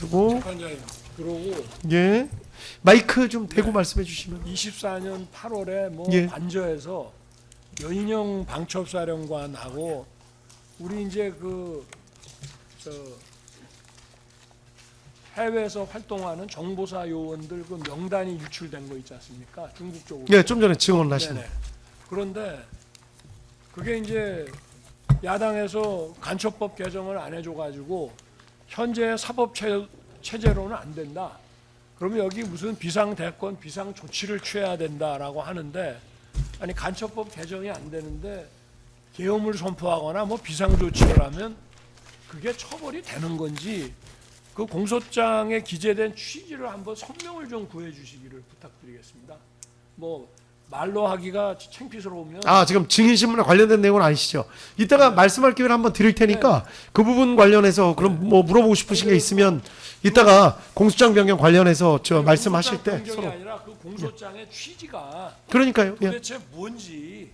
두고 그러고 예 마이크 좀 대고 말씀해 주시면 24년 8월에 뭐 예. 관저에서 여인영 방첩사령관하고 우리 이제 그 저 해외에서 활동하는 정보사 요원들 그 명단이 유출된 거 있지 않습니까? 중국 쪽으로. 예 좀 전에 증언하신. 그런데 그게 이제 야당에서 간첩법 개정을 안 해줘가지고 현재 사법 체, 체제로는 안 된다. 그러면 여기 무슨 비상 대권, 비상 조치를 취해야 된다라고 하는데 아니 간첩법 개정이 안 되는데 계엄을 선포하거나 뭐 비상 조치를 하면 그게 처벌이 되는 건지 그 공소장에 기재된 취지를 한번 설명을 좀 구해 주시기를 부탁드리겠습니다. 뭐 말로 하기가 창피스러우면 아 지금 증인 신문에 관련된 내용은 아니시죠? 이따가 말씀할 기회를 한번 드릴 테니까 그 부분 관련해서 그럼 뭐 물어보고 싶으신 게 있으면 이따가 공수장 변경 관련해서 저 말씀하실 때 공소장 변경이 서로 아니라 그 공소장의 취지가 그러니까요. 예. 도대체 뭔지